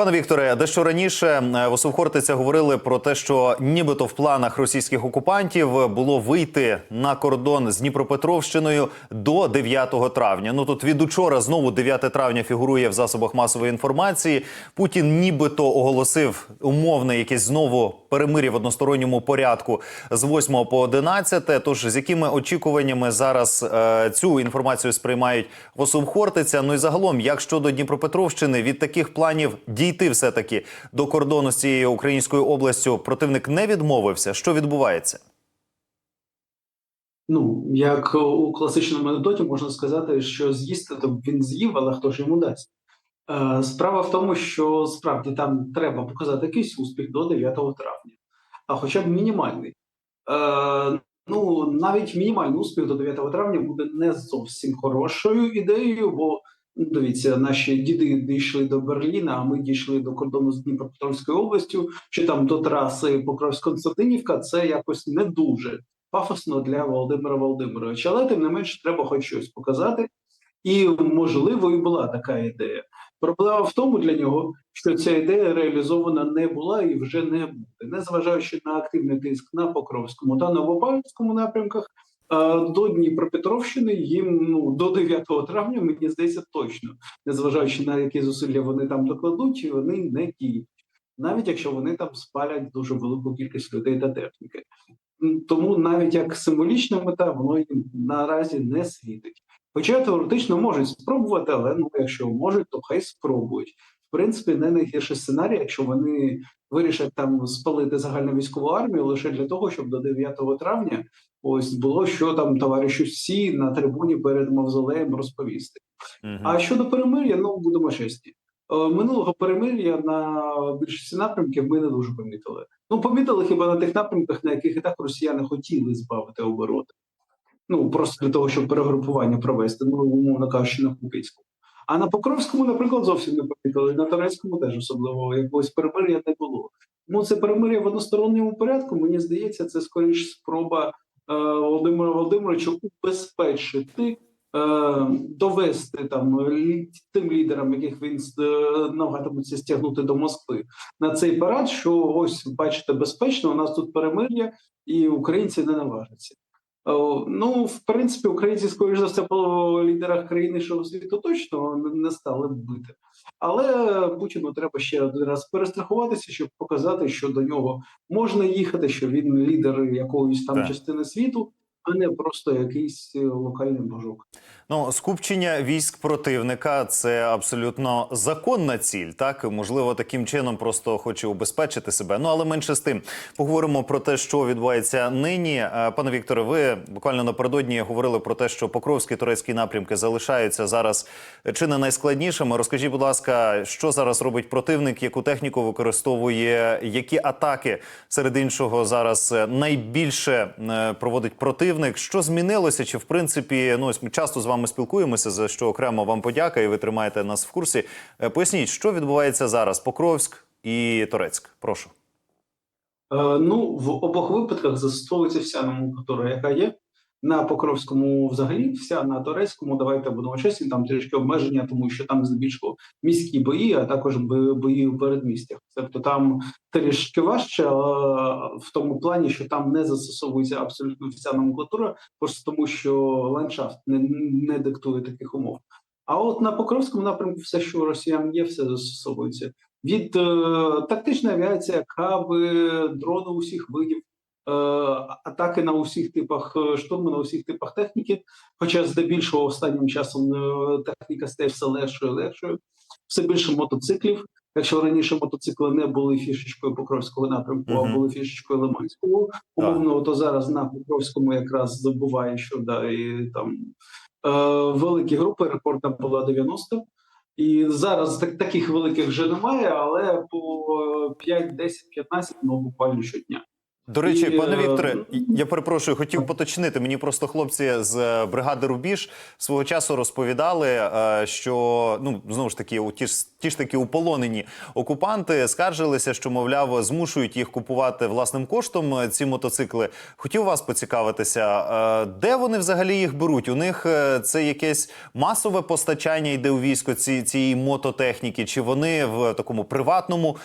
Пане Вікторе, дещо раніше е, в Осовхортиця говорили про те, що нібито в планах російських окупантів було вийти на кордон з Дніпропетровщиною до 9 травня. Ну тут від учора знову 9 травня фігурує в засобах масової інформації. Путін нібито оголосив умовне якесь знову перемир'я в односторонньому порядку з 8 по 11. Тож з якими очікуваннями зараз е, цю інформацію сприймають в Осовхортиця? Ну і загалом, як щодо Дніпропетровщини, від таких планів дійти все таки до кордону з цією українською областю противник не відмовився. Що відбувається? Ну, як у класичному анекдоті можна сказати, що з'їсти то він з'їв, але хто ж йому дасть? Е, Справа в тому, що справді там треба показати якийсь успіх до 9 травня, а хоча б мінімальний. Е, Ну, навіть мінімальний успіх до 9 травня буде не зовсім хорошою ідеєю, бо ну, дивіться, наші діди дійшли до Берліна, а ми дійшли до кордону з Дніпропетровською областю, чи там до траси Покровськ-Константинівка. Це якось не дуже пафосно для Володимира Володимировича, але тим не менше треба хоч щось показати. І можливо, і була така ідея. Проблема в тому для нього, що ця ідея реалізована не була і вже не буде, незважаючи на активний тиск на Покровському та Новопавлівському напрямках. До Дніпропетровщини їм ну до 9 травня, мені здається, точно, незважаючи на які зусилля вони там докладуть, вони не діють, навіть якщо вони там спалять дуже велику кількість людей та техніки. Тому навіть як символічна мета, воно їм наразі не світить. Хоча теоретично можуть спробувати, але ну якщо можуть, то хай спробують. В принципі, не найгірший сценарій, якщо вони вирішать там спалити загальну військову армію лише для того, щоб до 9 травня ось було що там товаришу всі на трибуні перед мавзолеєм розповісти. Мгм. А щодо перемир'я, ну будемо чесні. Е, Минулого перемир'я на більшості напрямків ми не дуже помітили. Ну, помітили хіба на тих напрямках, на яких і так росіяни хотіли збавити обороти. Ну, просто для того, щоб перегрупування провести, ну, умовно кажучи, на Куп'янському. А на Покровському, наприклад, зовсім не помітили. На Турецькому теж особливо якогось перемир'я не було. Ну, це перемир'я в односторонньому порядку. Мені здається, це скоріш спроба е, Володимира Володимировича убезпечити е, довести там тим лідерам, яких він е, намагатиметься стягнути до Москви на цей парад, що ось бачите, безпечно, у нас тут перемир'я, і українці не наважаться. О, Ну, в принципі, українці, скоріш за все, по лідерах країни, що світу точно не стали бити. Але Путіну треба ще один раз перестрахуватися, щоб показати, що до нього можна їхати, що він лідер якоїсь там Так. частини світу, а не просто якийсь е, локальний божок. Ну, скупчення військ противника це абсолютно законна ціль. Так можливо, таким чином просто хоче убезпечити себе. Ну але менше з тим поговоримо про те, що відбувається нині. Е, Пане Вікторе, ви буквально напередодні говорили про те, що Покровські турецькі напрямки залишаються зараз чи не найскладнішими. Розкажіть, будь ласка, що зараз робить противник, яку техніку використовує, які атаки серед іншого зараз е, найбільше е, проводить противник? Що змінилося? Чи в принципі, ну ось ми часто з вами спілкуємося, за що окремо вам подяка, і ви тримаєте нас в курсі. Е, Поясніть, що відбувається зараз? Покровськ і Торецьк. Прошу. Е, Ну, в обох випадках застосовується вся номенклатура, яка є. На Покровському взагалі вся на Турецькому, давайте будемо чесні, там трішки обмеження, тому що там здебільшого міські бої, а також бо- бої в передмістях. Тобто там трішки важче в тому плані, що там не застосовується абсолютно вся номенклатура, просто тому що ландшафт не, не диктує таких умов. А от на Покровському напрямку все, що у росіян є, все застосовується від е, тактичної авіації, каби, дрони усіх видів, атаки на усіх типах е, штурму, на усіх типах техніки. Хоча здебільшого останнім часом е, техніка стає все легшою і легшою, все більше мотоциклів. Якщо раніше мотоцикли не були фішечкою Покровського напрямку, а були фішечкою Лиманського, умовно, то зараз на Покровському якраз забуває, що да, і там е, великі групи, рекордна була 90. І зараз так, таких великих вже немає, але по 5, 10, 15 ну буквально щодня. До речі, І, пане е, Вікторе, я перепрошую, хотів поточнити. Мені просто хлопці з е, бригади Рубіж свого часу розповідали, е, що ну знову ж таки, у ті ж ті ж таки уполонені окупанти скаржилися, що мовляв змушують їх купувати власним коштом ці мотоцикли. Хотів вас поцікавитися, де вони взагалі їх беруть? У них це якесь масове постачання йде у військо ці, цієї мототехніки, чи вони в такому приватному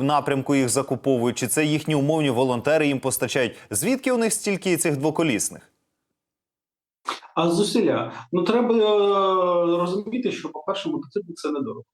напрямку їх закуповують, чи це їхні умовні волонтери їм постачають? Звідки у них стільки цих двоколісних? А зусилля. Ну треба е, розуміти, що, по-перше, мотоцикл це недорого.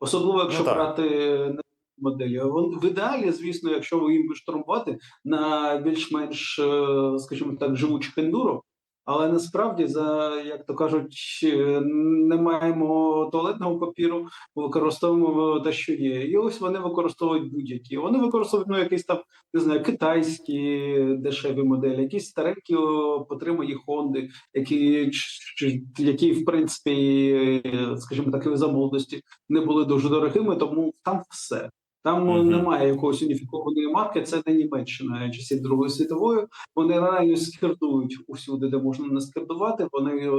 Особливо, якщо Ну, брати моделі. В ідеалі, звісно, якщо ви їм штурмувати на більш-менш, е, скажімо так, живучих ендуро, але насправді, за як то кажуть, е, не маємо туалетного папіру, використовуємо те, що є. І ось вони використовують будь-які. Вони використовують ну, якісь там не знаю, китайські дешеві моделі, якісь старенькі потримані Хонди, які, які в принципі, е, скажімо так, за молодості не були дуже дорогими, тому там все. Там Мгм. немає якоїсь уніфікованої марки, це не Німеччина часів Другої світової. Вони реально скердують усюди, де можна не скердувати. Вони е,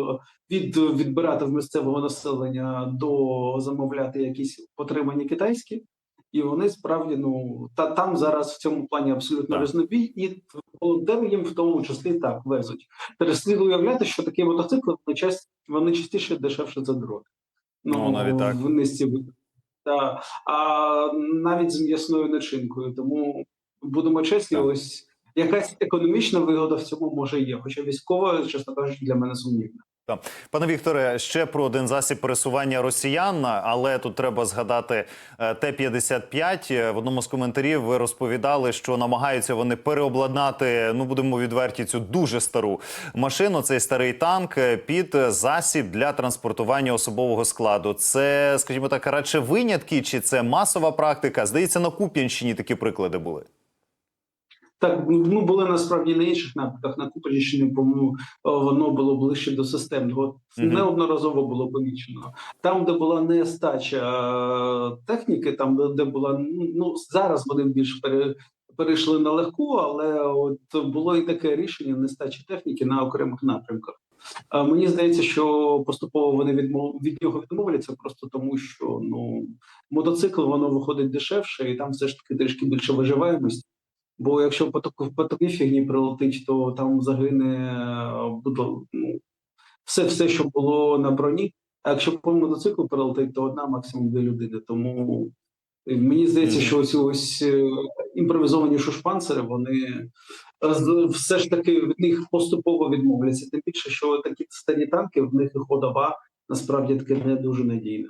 від відбирати в місцевого населення до замовляти якісь потримані китайські. І вони справді ну та там зараз в цьому плані абсолютно Так. рознобій, і волонтери їм в тому числі так везуть. Тобто слід уявляти, що такі мотоцикли вони вони частіше дешевше за дрони. Ну, навіть так. в низці випадків. Та, а навіть з м'ясною начинкою. Тому будемо чесні, Так. ось якась економічна вигода в цьому може є. Хоча військова, чесно кажучи, для мене сумнівна. Пане Вікторе, ще про один засіб пересування росіян, але тут треба згадати е, Т-55. Е, В одному з коментарів ви розповідали, що намагаються вони переобладнати, ну будемо відверті, цю дуже стару машину, цей старий танк е, під засіб для транспортування особового складу. Це, скажімо так, радше винятки, чи це масова практика? Здається, на Куп'янщині такі приклади були. Так, ну були насправді на інших напрямках. На Куприщині, по-моєму, воно було ближче до системного. Мгм. Неодноразово було помічено. Там, де була нестача е, техніки, там де- де була ну зараз вони більш пере, перейшли на легку, але от було і таке рішення нестачі техніки на окремих напрямках. А мені здається, що поступово вони відмов від нього відмовляться, просто тому що ну мотоцикл воно виходить дешевше, і там все ж таки трішки більше виживаємості. Бо якщо по таку по такій фігні прилетить, то там загине е, ну, все, все, що було на броні. А якщо по мотоциклу прилетить, то одна максимум дві людини. Тому е, мені здається, що ось ось е, імпровізовані шушпанцери, вони все ж таки від них поступово відмовляться. Тим більше, що такі старі танки, в них і ходова насправді таки не дуже надійна.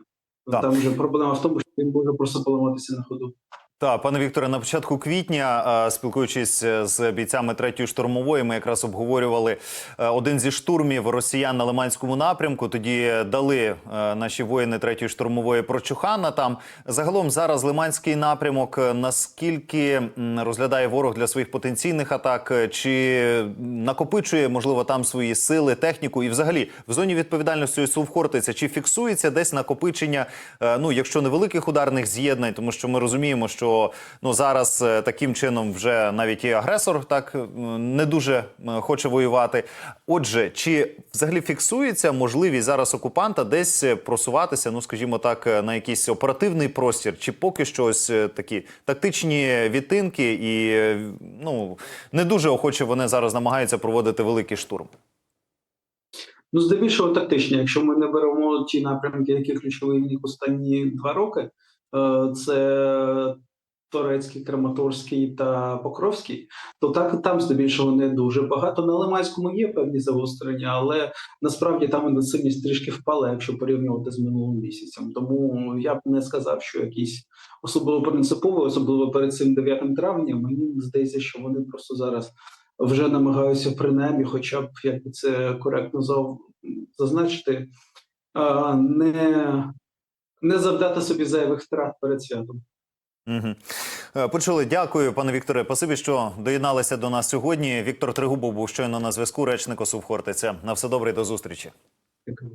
Там вже проблема в тому, що він може просто поламатися на ходу. Так, пане Вікторе, на початку квітня, спілкуючись е, з бійцями третьої штурмової, ми якраз обговорювали е, один зі штурмів росіян на Лиманському напрямку. Тоді дали е, наші воїни третьої штурмової прочухана. Там загалом зараз Лиманський напрямок. Наскільки розглядає ворог для своїх потенційних атак, чи накопичує можливо там свої сили, техніку, і взагалі в зоні відповідальності СУВ Хортиця, чи фіксується десь накопичення, ну якщо невеликих ударних з'єднань, тому що ми розуміємо, що ну зараз е, таким чином вже навіть і агресор так не дуже хоче воювати. Отже, чи взагалі фіксується можливість зараз окупанта десь е, просуватися, ну скажімо так, е, на якийсь оперативний простір, чи поки що е, такі тактичні відтинки, і ну не дуже охоче вони зараз намагаються проводити великий штурм. Ну, здебільшого тактичні. Якщо ми не беремо ті напрямки, які ключові в них останні два роки, це Торецький, Краматорський та Покровський, то так там здебільшого не дуже багато. На Лиманському є певні загострення, але насправді там інтенсивність трішки впала, якщо порівнювати з минулим місяцем. Тому я б не сказав, що якісь особливо принципові, особливо перед цим 9 травня. Мені здається, що вони просто зараз вже намагаюся принаймні, хоча б як це коректно зазначити, не, не завдати собі зайвих втрат перед святом. Угу. Почули. Дякую, пане Вікторе. Спасибі, що доєдналися до нас сьогодні. Віктор Тригубов був щойно на зв'язку. Речник ОСУВ Хортиця. На все добре до зустрічі. Дякую.